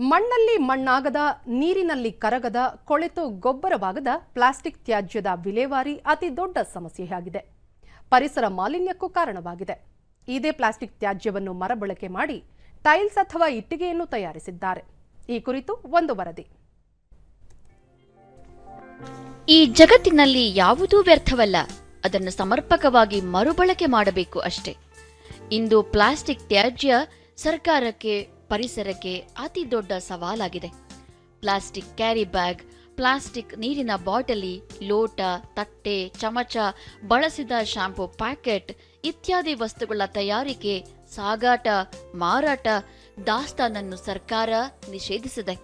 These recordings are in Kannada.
ಮಣ್ಣಲ್ಲಿ ಮಣ್ಣಾಗದ, ನೀರಿನಲ್ಲಿ ಕರಗದ, ಕೊಳೆತು ಗೊಬ್ಬರವಾಗದ ಪ್ಲಾಸ್ಟಿಕ್ ತ್ಯಾಜ್ಯದ ವಿಲೇವಾರಿ ಅತಿ ದೊಡ್ಡ ಸಮಸ್ಯೆಯಾಗಿದೆ. ಪರಿಸರ ಮಾಲಿನ್ಯಕ್ಕೂ ಕಾರಣವಾಗಿದೆ. ಇದೇ ಪ್ಲಾಸ್ಟಿಕ್ ತ್ಯಾಜ್ಯವನ್ನು ಮರಬಳಕೆ ಮಾಡಿ ಟೈಲ್ಸ್ ಅಥವಾ ಇಟ್ಟಿಗೆಯನ್ನು ತಯಾರಿಸಿದ್ದಾರೆ. ಈ ಕುರಿತು ಒಂದು ವರದಿ. ಈ ಜಗತ್ತಿನಲ್ಲಿ ಯಾವುದೂ ವ್ಯರ್ಥವಲ್ಲ. ಅದನ್ನು ಸಮರ್ಪಕವಾಗಿ ಮರುಬಳಕೆ ಮಾಡಬೇಕು ಅಷ್ಟೇ. ಇಂದು ಪ್ಲಾಸ್ಟಿಕ್ ತ್ಯಾಜ್ಯ ಸರ್ಕಾರಕ್ಕೆ ಪರಿಸರಕ್ಕೆ ಅತಿ ದೊಡ್ಡ ಸವಾಲಾಗಿದೆ. ಪ್ಲಾಸ್ಟಿಕ್ ಕ್ಯಾರಿ ಬ್ಯಾಗ್, ಪ್ಲಾಸ್ಟಿಕ್ ನೀರಿನ ಬಾಟಲಿ, ಲೋಟ, ತಟ್ಟೆ, ಚಮಚ, ಬಳಸಿದ ಶಾಂಪೂ ಪ್ಯಾಕೆಟ್ ಇತ್ಯಾದಿ ವಸ್ತುಗಳ ತಯಾರಿಕೆ, ಸಾಗಾಟ, ಮಾರಾಟ, ದಾಸ್ತಾನನ್ನು ಸರ್ಕಾರ ನಿಷೇಧಿಸಿದೆ.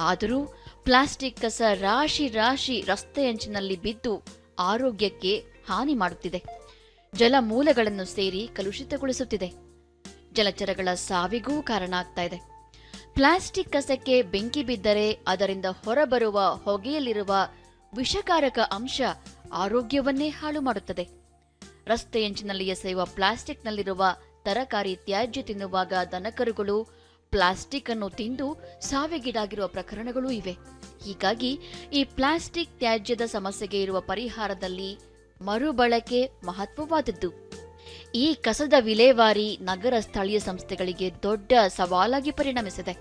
ಆದರೂ ಪ್ಲಾಸ್ಟಿಕ್ ಕಸ ರಾಶಿ ರಾಶಿ ರಸ್ತೆಯಂಚಿನಲ್ಲಿ ಬಿದ್ದು ಆರೋಗ್ಯಕ್ಕೆ ಹಾನಿ ಮಾಡುತ್ತಿದೆ. ಜಲಮೂಲಗಳನ್ನು ಸೇರಿ ಕಲುಷಿತಗೊಳಿಸುತ್ತಿದೆ. ಜಲಚರಗಳ ಸಾವಿಗೂ ಕಾರಣ ಆಗ್ತಾ ಇದೆ. ಪ್ಲಾಸ್ಟಿಕ್ ಕಸಕ್ಕೆ ಬೆಂಕಿ ಬಿದ್ದರೆ ಅದರಿಂದ ಹೊರಬರುವ ಹೊಗೆಯಲ್ಲಿರುವ ವಿಷಕಾರಕ ಅಂಶ ಆರೋಗ್ಯವನ್ನೇ ಹಾಳು ಮಾಡುತ್ತದೆ. ರಸ್ತೆಯಂಚಿನಲ್ಲಿ ಎಸೆಯುವ ಪ್ಲಾಸ್ಟಿಕ್ನಲ್ಲಿರುವ ತರಕಾರಿ ತ್ಯಾಜ್ಯ ತಿನ್ನುವಾಗ ದನಕರುಗಳು ಪ್ಲಾಸ್ಟಿಕ್ ಅನ್ನು ತಿಂದು ಸಾವಿಗೀಡಾಗಿರುವ ಪ್ರಕರಣಗಳೂ ಇವೆ. ಹೀಗಾಗಿ ಈ ಪ್ಲಾಸ್ಟಿಕ್ ತ್ಯಾಜ್ಯದ ಸಮಸ್ಯೆಗೆ ಇರುವ ಪರಿಹಾರದಲ್ಲಿ ಮರುಬಳಕೆ ಮಹತ್ವವಾದದ್ದು. ಈ ಕಸದ ವಿಲೇವಾರಿ ನಗರ ಸ್ಥಳೀಯ ಸಂಸ್ಥೆಗಳಿಗೆ ದೊಡ್ಡ ಸವಾಲಾಗಿ ಪರಿಣಮಿಸಿದೆ.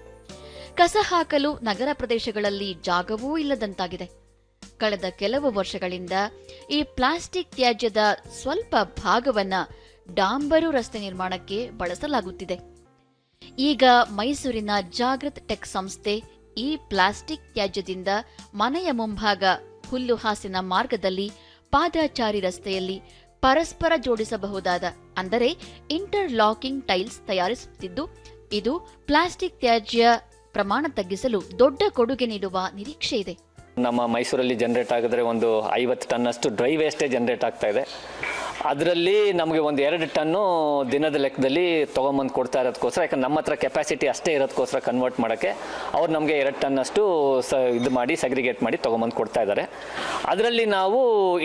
ಕಸ ಹಾಕಲು ನಗರ ಪ್ರದೇಶಗಳಲ್ಲಿ ಜಾಗವೂ ಇಲ್ಲದಂತಾಗಿದೆ. ಕಳೆದ ಕೆಲವು ವರ್ಷಗಳಿಂದ ಈ ಪ್ಲಾಸ್ಟಿಕ್ ತ್ಯಾಜ್ಯದ ಸ್ವಲ್ಪ ಭಾಗವನ್ನ ಡಾಂಬರು ರಸ್ತೆ ನಿರ್ಮಾಣಕ್ಕೆ ಬಳಸಲಾಗುತ್ತಿದೆ. ಈಗ ಮೈಸೂರಿನ ಜಾಗೃತ್ ಟೆಕ್ ಸಂಸ್ಥೆ ಈ ಪ್ಲಾಸ್ಟಿಕ್ ತ್ಯಾಜ್ಯದಿಂದ ಮನೆಯ ಮುಂಭಾಗ ಹುಲ್ಲುಹಾಸಿನ ಮಾರ್ಗದಲ್ಲಿ ಪಾದಚಾರಿ ರಸ್ತೆಯಲ್ಲಿ ಪರಸ್ಪರ ಜೋಡಿಸಬಹುದಾದ, ಅಂದರೆ ಇಂಟರ್ ಲಾಕಿಂಗ್ ಟೈಲ್ಸ್ ತಯಾರಿಸುತ್ತಿದ್ದು, ಇದು ಪ್ಲಾಸ್ಟಿಕ್ ತ್ಯಾಜ್ಯ ಪ್ರಮಾಣ ತಗ್ಗಿಸಲು ದೊಡ್ಡ ಕೊಡುಗೆ ನೀಡುವ ನಿರೀಕ್ಷೆ ಇದೆ. ನಮ್ಮ ಮೈಸೂರಲ್ಲಿ ಜನರೇಟ್ ಆಗಿದ್ರೆ ಒಂದು ಐವತ್ತು ಟನ್ನಷ್ಟು ಡ್ರೈ ವೇಸ್ಟೇ ಜನರೇಟ್ ಆಗ್ತಾ ಇದೆ. ಅದರಲ್ಲಿ ನಮಗೆ ಒಂದು ಎರಡು ಟನ್ನು ದಿನದ ಲೆಕ್ಕದಲ್ಲಿ ತೊಗೊಂಬಂದು ಕೊಡ್ತಾ ಇರೋದಕ್ಕೋಸ್ಕರ ಯಾಕಂದ್ರೆ ನಮ್ಮ ಹತ್ರ ಕೆಪಾಸಿಟಿ ಅಷ್ಟೇ ಇರೋದಕ್ಕೋಸ್ಕರ ಕನ್ವರ್ಟ್ ಮಾಡೋಕ್ಕೆ ಅವ್ರು ನಮಗೆ ಎರಡು ಟನ್ನಷ್ಟು ಸ ಇದು ಮಾಡಿ ಸಗ್ರಿಗೇಟ್ ಮಾಡಿ ತೊಗೊಂಬಂದು ಕೊಡ್ತಾ ಇದ್ದಾರೆ. ಅದರಲ್ಲಿ ನಾವು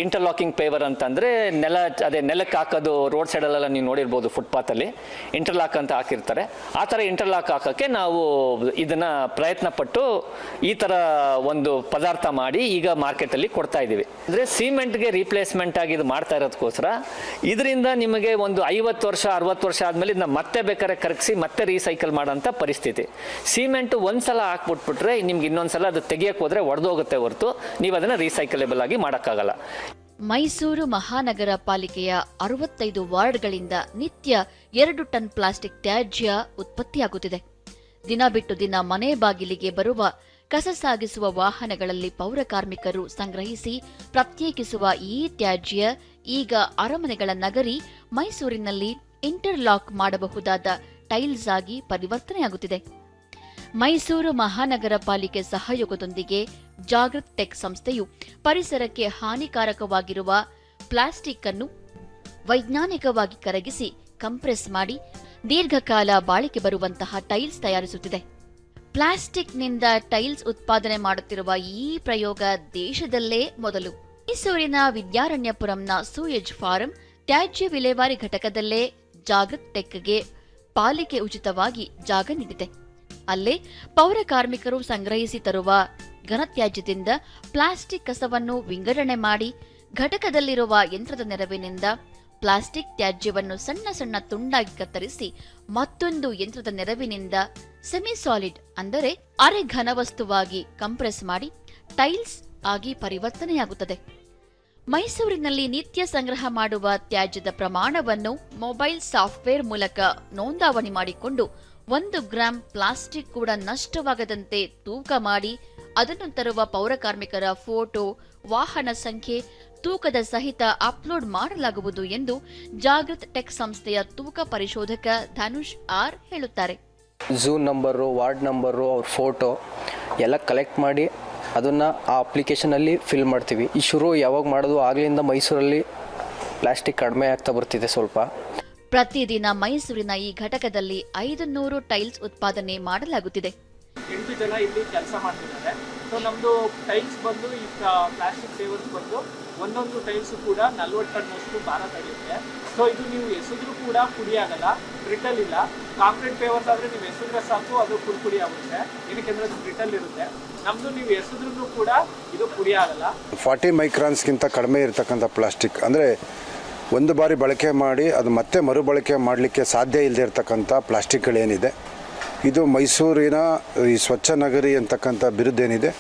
ಇಂಟರ್ಲಾಕಿಂಗ್ ಪೇವರ್ ಅಂತಂದರೆ ನೆಲ, ಅದೇ ನೆಲಕ್ಕೆ ಹಾಕೋದು ರೋಡ್ ಸೈಡಲ್ಲೆಲ್ಲ ನೀವು ನೋಡಿರ್ಬೋದು ಫುಟ್ಪಾತಲ್ಲಿ ಇಂಟರ್ಲಾಕ್ ಅಂತ ಹಾಕಿರ್ತಾರೆ. ಆ ಥರ ಇಂಟರ್ಲಾಕ್ ಹಾಕೋಕ್ಕೆ ನಾವು ಇದನ್ನು ಪ್ರಯತ್ನ ಪಟ್ಟು ಈ ಥರ ಒಂದು ಪದಾರ್ಥ ಮಾಡಿ ಈಗ ಮಾರ್ಕೆಟಲ್ಲಿ ಕೊಡ್ತಾ ಇದ್ದೀವಿ. ಅಂದರೆ ಸಿಮೆಂಟ್ಗೆ ರೀಪ್ಲೇಸ್ಮೆಂಟ್ ಆಗಿ ಇದು ಮಾಡ್ತಾ ಇರೋದಕ್ಕೋಸ್ಕರ ಇದರಿಂದ ನಿಮಗೆ ಒಂದು ಐವತ್ತು ವರ್ಷ, ಅರವತ್ತು ವರ್ಷ ಆದಮೇಲೆ ಇದನ್ನ ಮತ್ತೆ ಬೇಕಾದ್ರೆ ಕರಗಿಸಿ ಮತ್ತೆ ರೀಸೈಕಲ್ ಮಾಡೋಂಥ ಪರಿಸ್ಥಿತಿ. ಸಿಮೆಂಟ್ ಒಂದ್ಸಲ ಹಾಕ್ಬಿಟ್ಬಿಟ್ರೆ ನಿಮ್ಗೆ ಇನ್ನೊಂದ್ಸಲ ಅದು ತೆಗಿಯಕ್ಕೆ ಹೋದ್ರೆ ಒಡೆದೋಗುತ್ತೆ ಹೊರತು. ನೀವು ಅದನ್ನು ರೀಸೈಕಲೇಬಲ್ ಆಗಿ ಮಾಡೋಕ್ಕಾಗಲ್ಲ. ಮೈಸೂರು ಮಹಾನಗರ ಪಾಲಿಕೆಯ ಅರವತ್ತೈದು ವಾರ್ಡ್ಗಳಿಂದ ನಿತ್ಯ ಎರಡು ಟನ್ ಪ್ಲಾಸ್ಟಿಕ್ ತ್ಯಾಜ್ಯ ಉತ್ಪತ್ತಿಯಾಗುತ್ತಿದೆ. ದಿನ ಬಿಟ್ಟು ದಿನ ಮನೆ ಬಾಗಿಲಿಗೆ ಬರುವ ಕಸ ಸಾಗಿಸುವ ವಾಹನಗಳಲ್ಲಿ ಪೌರ ಕಾರ್ಮಿಕರು ಸಂಗ್ರಹಿಸಿ ಪ್ರತ್ಯೇಕಿಸುವ ಈ ತ್ಯಾಜ್ಯ ಈಗ ಅರಮನೆಗಳ ನಗರಿ ಮೈಸೂರಿನಲ್ಲಿ ಇಂಟರ್ಲಾಕ್ ಮಾಡಬಹುದಾದ ಟೈಲ್ಸ್ ಆಗಿ ಪರಿವರ್ತನೆಯಾಗುತ್ತಿದೆ. ಮೈಸೂರು ಮಹಾನಗರ ಪಾಲಿಕೆ ಸಹಯೋಗದೊಂದಿಗೆ ಜಾಗೃತ್ ಟೆಕ್ ಸಂಸ್ಥೆಯು ಪರಿಸರಕ್ಕೆ ಹಾನಿಕಾರಕವಾಗಿರುವ ಪ್ಲಾಸ್ಟಿಕ್ ಅನ್ನು ವೈಜ್ಞಾನಿಕವಾಗಿ ಕರಗಿಸಿ ಕಂಪ್ರೆಸ್ ಮಾಡಿ ದೀರ್ಘಕಾಲ ಬಾಳಿಕೆ ಬರುವಂತಹ ಟೈಲ್ಸ್ ತಯಾರಿಸುತ್ತಿದೆ. ಪ್ಲಾಸ್ಟಿಕ್ನಿಂದ ಟೈಲ್ಸ್ ಉತ್ಪಾದನೆ ಮಾಡುತ್ತಿರುವ ಈ ಪ್ರಯೋಗ ದೇಶದಲ್ಲೇ ಮೊದಲು. ಮೈಸೂರಿನ ವಿದ್ಯಾರಣ್ಯಪುರಂನ ಸೂಯಜ್ ಫಾರಂ ತ್ಯಾಜ್ಯ ವಿಲೇವಾರಿ ಘಟಕದಲ್ಲೇ ಜಾಗೃತ್ ಟೆಕ್ಗೆ ಪಾಲಿಕೆ ಉಚಿತವಾಗಿ ಜಾಗ ನೀಡಿದೆ. ಅಲ್ಲೇ ಪೌರ ಕಾರ್ಮಿಕರು ಸಂಗ್ರಹಿಸಿ ತರುವ ಘನತ್ಯಾಜ್ಯದಿಂದ ಪ್ಲಾಸ್ಟಿಕ್ ಕಸವನ್ನು ವಿಂಗಡಣೆ ಮಾಡಿ ಘಟಕದಲ್ಲಿರುವ ಯಂತ್ರದ ನೆರವಿನಿಂದ ಪ್ಲಾಸ್ಟಿಕ್ ತ್ಯಾಜ್ಯವನ್ನು ಸಣ್ಣ ಸಣ್ಣ ತುಂಡಾಗಿ ಕತ್ತರಿಸಿ ಮತ್ತೊಂದು ಯಂತ್ರದ ನೆರವಿನಿಂದ ಸೆಮಿ ಸಾಲಿಡ್ ಅಂದರೆ ಅರೆ ಘನವಸ್ತುವಾಗಿ ಕಂಪ್ರೆಸ್ ಮಾಡಿ ಟೈಲ್ಸ್ ಆಗಿ ಪರಿವರ್ತನೆಯಾಗುತ್ತದೆ. ಮೈಸೂರಿನಲ್ಲಿ ನಿತ್ಯ ಸಂಗ್ರಹ ಮಾಡುವ ತ್ಯಾಜ್ಯದ ಪ್ರಮಾಣವನ್ನು ಮೊಬೈಲ್ ಸಾಫ್ಟ್ವೇರ್ ಮೂಲಕ ನೋಂದಾವಣಿ ಮಾಡಿಕೊಂಡು ಒಂದು ಗ್ರಾಂ ಪ್ಲಾಸ್ಟಿಕ್ ಕೂಡ ನಷ್ಟವಾಗದಂತೆ ತೂಕ ಮಾಡಿ ಅದನ್ನು ತರುವ ಪೌರಕಾರ್ಮಿಕರ ಫೋಟೋ, ವಾಹನ ಸಂಖ್ಯೆ, ತೂಕದ ಸಹಿತ ಅಪ್ಲೋಡ್ ಮಾಡಲಾಗುವುದು ಎಂದು ಜಾಗೃತ್ ಟೆಕ್ ಸಂಸ್ಥೆಯ ತೂಕ ಪರಿಶೋಧಕ ಧನುಷ್ ಆರ್ ಹೇಳುತ್ತಾರೆ. ಝೂನ್ ನಂಬರು ವಾರ್ಡ್ ನಂಬರು ಅವ್ರ ಫೋಟೋ ಎಲ್ಲ ಕಲೆಕ್ಟ್ ಮಾಡಿ ಅದನ್ನು ಆ ಅಪ್ಲಿಕೇಶನಲ್ಲಿ ಫಿಲ್ ಮಾಡ್ತೀವಿ. ಈ ಶುರು ಯಾವಾಗ ಮಾಡೋದು ಆಗಲಿಂದ ಮೈಸೂರಲ್ಲಿ ಪ್ಲಾಸ್ಟಿಕ್ ಕಡಿಮೆ ಆಗ್ತಾ ಬರ್ತಿದೆ ಸ್ವಲ್ಪ. ಪ್ರತಿದಿನ ಮೈಸೂರಿನ ಈ ಘಟಕದಲ್ಲಿ ಐದು ನೂರು ಟೈಲ್ಸ್ ಉತ್ಪಾದನೆ ಮಾಡಲಾಗುತ್ತಿದೆ. ಎಂಟು ಜನ ಇಲ್ಲಿ ಕೆಲಸ ಮಾಡ್ತಿದ್ದಾರೆ. ಸೊ ನಮ್ಮದು ಟೈಲ್ಸ್ ಬಂದು ಈ ಪ್ಲಾಸ್ಟಿಕ್ ಸೇವರ್ಸ್ ಬಂದು ಒಂದೊಂದು ಟೈಲ್ಸು ಕೂಡ ನಲ್ವತ್ತು ಟನ್ನಷ್ಟು ಭಾರ ತಡೆಯುತ್ತೆ. ಸೊ ಇದು ನೀವು ಎಸೆದ್ರೂ ಕೂಡ ಪುಡಿ ಆಗಲ್ಲ ಬ್ರಿಟಲ್ ಇಲ್ಲ. ಕಾಂಕ್ರೀಟ್ ಪೇವರ್ಸ್ ಆದರೆ ನೀವು ಎಸೆದ್ರೆ ಸಾಕು, ಅದು ಪುಡಿ ಆಗುತ್ತೆ. ಏನಕ್ಕೆಂದ್ರೆ ಅದು ಬ್ರಿಟಲ್ ಇರುತ್ತೆ. ನಮ್ಮದು ನೀವು ಎಸೆದ್ರೂ ಕೂಡ ಇದು ಪುಡಿ ಆಗಲ್ಲ ಫಾರ್ಟಿ ಮೈಕ್ರಾನ್ಸ್ಗಿಂತ ಕಡಿಮೆ ಇರತಕ್ಕಂಥ ಪ್ಲಾಸ್ಟಿಕ್. ಅಂದರೆ ಒಂದು ಬಾರಿ ಬಳಕೆ ಮಾಡಿ, ಅದು ಮತ್ತೆ ಮರುಬಳಕೆ ಮಾಡಲಿಕ್ಕೆ ಸಾಧ್ಯ ಇಲ್ಲದೆ ಇರತಕ್ಕಂಥ ಪ್ಲಾಸ್ಟಿಕ್ಗಳೇನಿದೆ. ಇದು ಮೈಸೂರಿನ ಈ ಸ್ವಚ್ಛ ನಗರಿ ಅಂತಕ್ಕಂಥ ಬಿರುದೇನಿದೆ.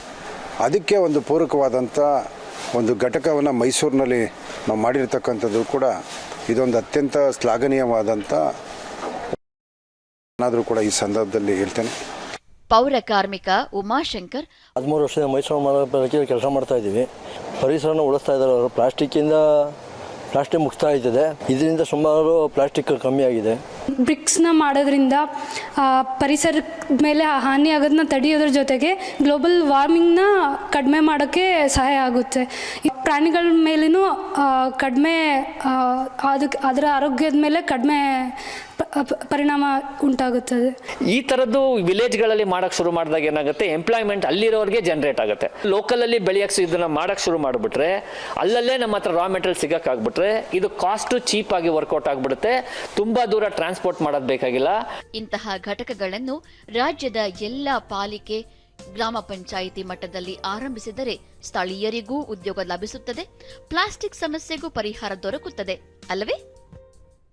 ಅದಕ್ಕೆ ಒಂದು ಪೂರಕವಾದಂಥ ಒಂದು ಘಟಕವನ್ನು ಮೈಸೂರಿನಲ್ಲಿ ನಾವು ಮಾಡಿರ್ತಕ್ಕಂಥದ್ದು ಕೂಡ ಇದೊಂದು ಅತ್ಯಂತ ಶ್ಲಾಘನೀಯವಾದಂಥ ಏನಾದರೂ ಕೂಡ ಈ ಸಂದರ್ಭದಲ್ಲಿ ಹೇಳ್ತೇನೆ. ಪೌರ ಕಾರ್ಮಿಕ ಉಮಾಶಂಕರ್ ಹದಿಮೂರು ವರ್ಷದಿಂದ ಮೈಸೂರು ಮಾಡಿ ಕೆಲಸ ಮಾಡ್ತಾ ಇದ್ದೀವಿ. ಪರಿಸರನ ಉಳಿಸ್ತಾ ಇದ್ದಾರೆ ಅವರು. ಪ್ಲಾಸ್ಟಿಕ್ಕಿಂದ ಪ್ಲಾಸ್ಟಿಕ್ ಮುಕ್ತ ಇದ್ದಿದೆ ಇದರಿಂದ ಸುಮಾರು ಪ್ಲಾಸ್ಟಿಕ್ ಕಮ್ಮಿ ಆಗಿದೆ. ಬ್ರಿಕ್ಸ್ನ ಮಾಡೋದ್ರಿಂದ ಪರಿಸರದ ಮೇಲೆ ಹಾನಿ ಆಗೋದನ್ನ ತಡೆಯೋದ್ರ ಜೊತೆಗೆ ಗ್ಲೋಬಲ್ ವಾರ್ಮಿಂಗ್ನ ಕಡಿಮೆ ಮಾಡೋಕ್ಕೆ ಸಹಾಯ ಆಗುತ್ತೆ. ಪ್ರಾಣಿಗಳ ಮೇಲೂ ಕಡಿಮೆ ಅದಕ್ಕೆ ಅದರ ಆರೋಗ್ಯದ ಮೇಲೆ ಕಡಿಮೆ ಪರಿಣಾಮ ಉಂಟಾಗುತ್ತದೆ. ಈ ಥರದ್ದು ವಿಲೇಜ್ಗಳಲ್ಲಿ ಮಾಡೋಕೆ ಶುರು ಮಾಡಿದಾಗ ಏನಾಗುತ್ತೆ? ಎಂಪ್ಲಾಯ್ಮೆಂಟ್ ಅಲ್ಲಿರೋರಿಗೆ ಜನರೇಟ್ ಆಗುತ್ತೆ. ಲೋಕಲಲ್ಲಿ ಬೆಳೆಯಕ್ ಇದನ್ನ ಮಾಡೋಕೆ ಶುರು ಮಾಡಿಬಿಟ್ರೆ ಅಲ್ಲಲ್ಲೇ ನಮ್ಮ ಹತ್ರ ರಾ ಮೆಟೀರಿಯಲ್ ಸಿಗೋಕ್ಕಾಗ್ಬಿಟ್ರೆ ಇದು ಕಾಸ್ಟು ಚೀಪಾಗಿ ವರ್ಕೌಟ್ ಆಗಿಬಿಡುತ್ತೆ. ತುಂಬ ದೂರ ಟ್ರಾನ್ಸ್ಪೋರ್ಟ್ ಮಾಡೋದು ಬೇಕಾಗಿಲ್ಲ. ಇಂತಹ ಘಟಕಗಳನ್ನು ರಾಜ್ಯದ ಎಲ್ಲ ಪಾಲಿಕೆ ಗ್ರಾಮ ಪಂಚಾಯಿತಿ ಮಟ್ಟದಲ್ಲಿ ಆರಂಭಿಸಿದರೆ ಸ್ಥಳೀಯರಿಗೂ ಉದ್ಯೋಗ ಲಭಿಸುತ್ತದೆ. ಪ್ಲಾಸ್ಟಿಕ್ ಸಮಸ್ಯೆಗೂ ಪರಿಹಾರ ದೊರಕುತ್ತದೆ. ಅಲ್ಲವೇ?